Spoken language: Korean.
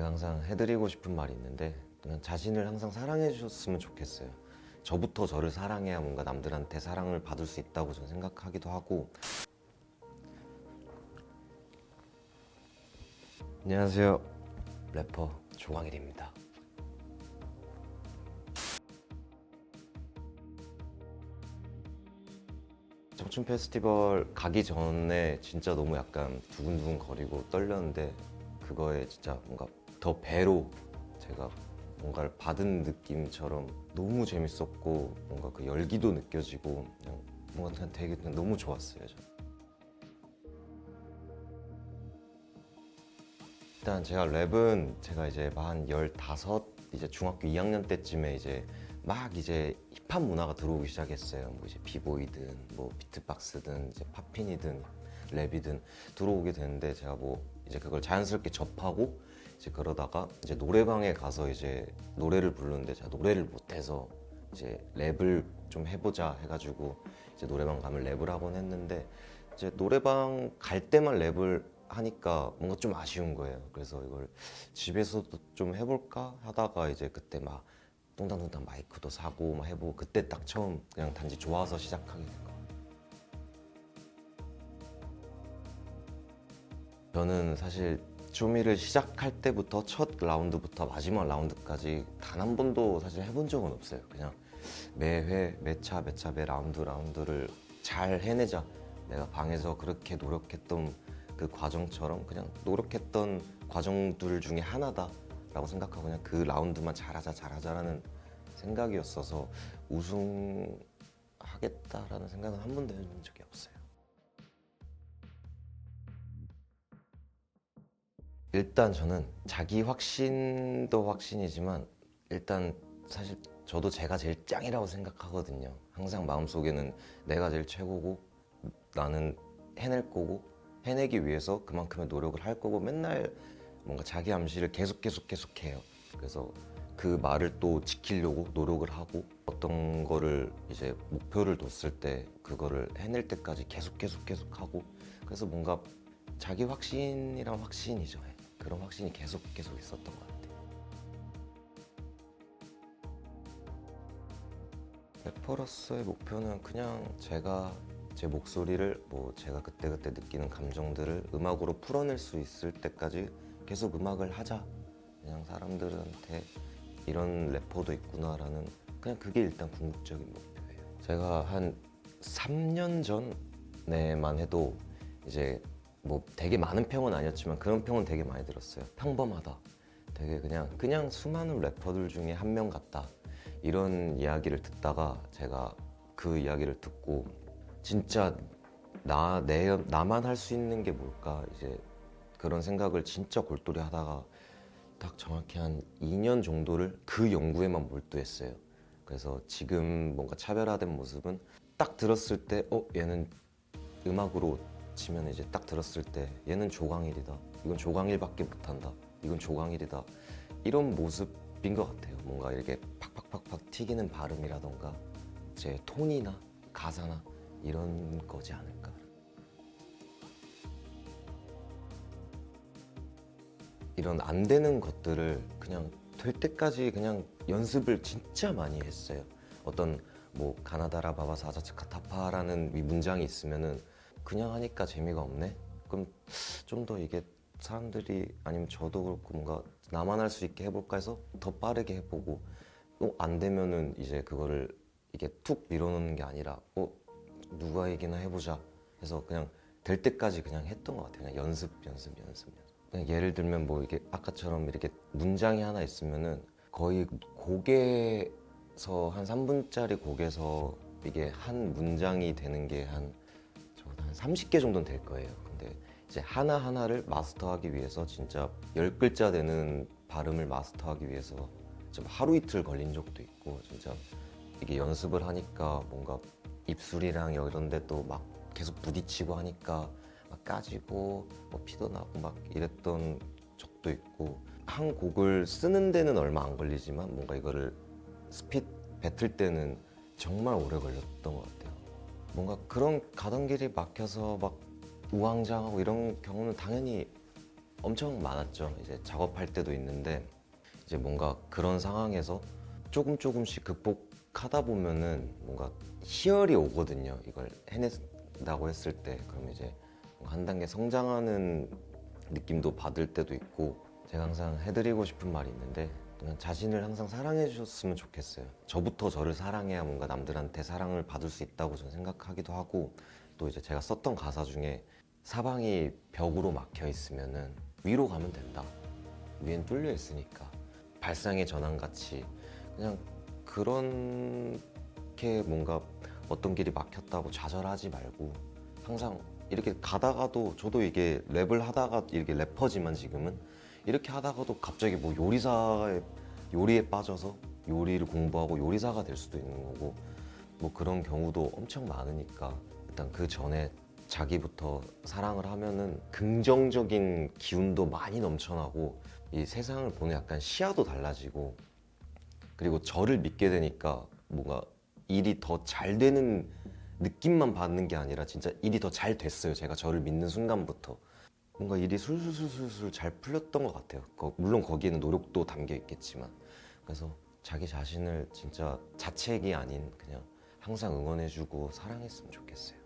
제가 항상 해드리고 싶은 말이 있는데 그냥 자신을 항상 사랑해 주셨으면 좋겠어요. 저부터 저를 사랑해야 뭔가 남들한테 사랑을 받을 수 있다고 저는 생각하기도 하고. 안녕하세요. 래퍼 조광일입니다. 청춘 페스티벌 가기 전에 진짜 너무 약간 두근두근 거리고 떨렸는데 그거에 진짜 뭔가 더 배로 제가 뭔가를 받은 느낌처럼 너무 재밌었고 뭔가 그 열기도 느껴지고 그냥 뭔가 그냥 되게 그냥 너무 좋았어요. 저. 일단 제가 랩은 제가 이제 한 15, 이제 중학교 2학년 때쯤에 이제 막 이제 힙합 문화가 들어오기 시작했어요. 뭐 이제 비보이든 뭐 비트박스든 이제 팝핀이든 랩이든 들어오게 되는데 제가 뭐 이제 그걸 자연스럽게 접하고 이제 그러다가 이제 노래방에 가서 이제 노래를 부르는데 제가 노래를 못해서 이제 랩을 좀 해보자 해가지고 이제 노래방 가면 랩을 하곤 했는데 이제 노래방 갈 때만 랩을 하니까 뭔가 좀 아쉬운 거예요. 그래서 이걸 집에서도 좀 해볼까 하다가 이제 그때 막 뚱땅뚱땅 마이크도 사고 막 해보고 그때 딱 처음 그냥 단지 좋아서 시작하게 된 거. 저는 사실 쇼미를 시작할 때부터 첫 라운드부터 마지막 라운드까지 단 한 번도 사실 해본 적은 없어요. 그냥 매회 매차 매차 매 라운드 라운드를 잘 해내자. 내가 방에서 그렇게 노력했던 그 과정처럼 그냥 노력했던 과정들 중에 하나다라고 생각하고 그냥 그 라운드만 잘하자 잘하자라는 생각이었어서 우승하겠다라는 생각은 한 번도 해본 적이 없어요. 일단 저는 자기 확신도 확신이지만 일단 사실 저도 제가 제일 짱이라고 생각하거든요. 항상 마음속에는 내가 제일 최고고 나는 해낼 거고 해내기 위해서 그만큼의 노력을 할 거고 맨날 뭔가 자기 암시를 계속 계속 계속 해요. 그래서 그 말을 또 지키려고 노력을 하고 어떤 거를 이제 목표를 뒀을 때 그거를 해낼 때까지 계속 계속 계속 하고 그래서 뭔가 자기 확신이란 확신이죠. 예. 그런 확신이 계속 계속 있었던 것 같아요. 래퍼로서의 목표는 그냥 제가 제 목소리를 뭐 제가 그때그때 느끼는 감정들을 음악으로 풀어낼 수 있을 때까지 계속 음악을 하자. 그냥 사람들한테 이런 래퍼도 있구나라는 그냥 그게 일단 궁극적인 목표예요. 제가 한 3년 전에만 해도 이제 뭐 되게 많은 평은 아니었지만 그런 평은 되게 많이 들었어요. 평범하다. 되게 그냥 그냥 수많은 래퍼들 중에 한 명 같다. 이런 이야기를 듣다가 제가 그 이야기를 듣고 진짜 나, 내, 나만 할 수 있는 게 뭘까 이제 그런 생각을 진짜 골똘히 하다가 딱 정확히 한 2년 정도를 그 연구에만 몰두했어요. 그래서 지금 뭔가 차별화된 모습은 딱 들었을 때, 어, 얘는 음악으로 치면 이제 딱 들었을 때 얘는 조광일이다. 이건 조광일밖에 못한다. 이건 조광일이다. 이런 모습인 것 같아요. 뭔가 이렇게 팍팍팍팍 튀기는 발음이라던가 제 톤이나 가사나 이런 거지 않을까. 이런 안 되는 것들을 그냥 될 때까지 그냥 연습을 진짜 많이 했어요. 어떤 뭐 가나다라 바바사 아자츠카 타파라는 이 문장이 있으면은 그냥 하니까 재미가 없네. 그럼 좀 더 이게 사람들이 아니면 저도 그렇고 뭔가 나만 할 수 있게 해볼까 해서 더 빠르게 해보고 또안 되면은 이제 그거를 이게 툭 밀어놓는 게 아니라 어 누가 이기나 해보자 해서 그냥 될 때까지 그냥 했던 것 같아요. 그냥 연습, 연습, 연습, 연습. 그냥 예를 들면 뭐 이게 아까처럼 이렇게 문장이 하나 있으면은 거의 곡에서 한 3분짜리 곡에서 이게 한 문장이 되는 게 한 한 30개 정도는 될 거예요. 근데 이제 하나하나를 마스터하기 위해서 진짜 10글자 되는 발음을 마스터하기 위해서 좀 하루 이틀 걸린 적도 있고 진짜 이게 연습을 하니까 뭔가 입술이랑 이런 데 또 막 계속 부딪히고 하니까 막 까지고 뭐 피도 나고 막 이랬던 적도 있고 한 곡을 쓰는 데는 얼마 안 걸리지만 뭔가 이거를 스핏 뱉을 때는 정말 오래 걸렸던 것 같아요. 뭔가 그런 가던 길이 막혀서 막 우왕좌왕하고 이런 경우는 당연히 엄청 많았죠. 이제 작업할 때도 있는데 이제 뭔가 그런 상황에서 조금 조금씩 극복하다 보면은 뭔가 희열이 오거든요. 이걸 해낸다고 했을 때 그럼 이제 한 단계 성장하는 느낌도 받을 때도 있고 제가 항상 해드리고 싶은 말이 있는데 자신을 항상 사랑해 주셨으면 좋겠어요. 저부터 저를 사랑해야 뭔가 남들한테 사랑을 받을 수 있다고 저는 생각하기도 하고 또 이제 제가 썼던 가사 중에 사방이 벽으로 막혀 있으면은 위로 가면 된다. 위엔 뚫려 있으니까 발상의 전환 같이 그냥 그렇게 뭔가 어떤 길이 막혔다고 좌절하지 말고 항상 이렇게 가다가도 저도 이게 랩을 하다가 이렇게 래퍼지만 지금은 이렇게 하다가도 갑자기 뭐 요리사에 요리에 빠져서 요리를 공부하고 요리사가 될 수도 있는 거고 뭐 그런 경우도 엄청 많으니까 일단 그 전에 자기부터 사랑을 하면은 긍정적인 기운도 많이 넘쳐나고 이 세상을 보는 약간 시야도 달라지고 그리고 저를 믿게 되니까 뭔가 일이 더 잘 되는 느낌만 받는 게 아니라 진짜 일이 더 잘 됐어요. 제가 저를 믿는 순간부터 뭔가 일이 술술술술술 잘 풀렸던 것 같아요. 거- 물론 거기에는 노력도 담겨 있겠지만 그래서 자기 자신을 진짜 자책이 아닌 그냥 항상 응원해주고 사랑했으면 좋겠어요.